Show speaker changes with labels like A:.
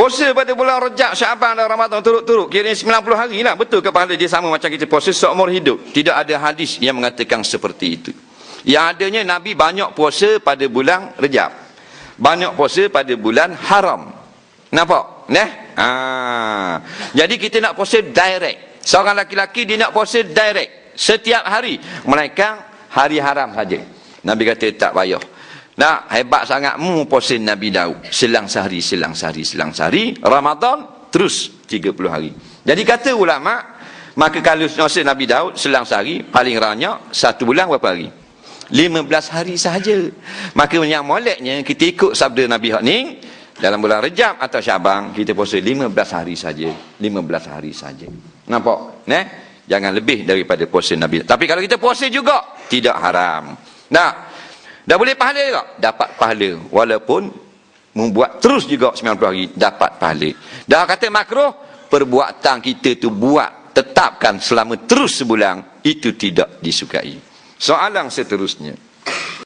A: Puasa pada bulan Rejab, Syaban dan Ramadan turut-turut. Kira 90 hari lah. Betul ke pahala dia sama macam kita puasa seumur hidup? Tidak ada hadis yang mengatakan seperti itu. Yang adanya Nabi banyak puasa pada bulan Rejab. Banyak puasa pada bulan Haram. Nampak? Nah, ha. Jadi kita nak puasa direct. Seorang laki-laki dia nak puasa direct. Setiap hari. Melainkan hari haram saja. Nabi kata tak payah. Nah, hebat sangat mu puasa Nabi Daud. Selang sehari, selang sehari, selang sehari. Ramadan terus 30 hari. Jadi kata ulama, maka kalau puasa Nabi Daud selang sehari, paling banyak satu bulan berapa hari? 15 hari sahaja. Maka yang moleknya kita ikut sabda Nabi hak ni dalam bulan Rejab atau Syabang kita puasa 15 hari saja. 15 hari saja. Nampak? Neh? Jangan lebih daripada puasa Nabi. Tapi kalau kita puasa juga tidak haram. Nah, Dah boleh pahala tak? Dapat pahala. Walaupun membuat terus juga 90 hari, dapat pahala. Dah kata makruh, perbuatan kita tu buat, tetapkan selama terus sebulan, itu tidak disukai. Soalan seterusnya.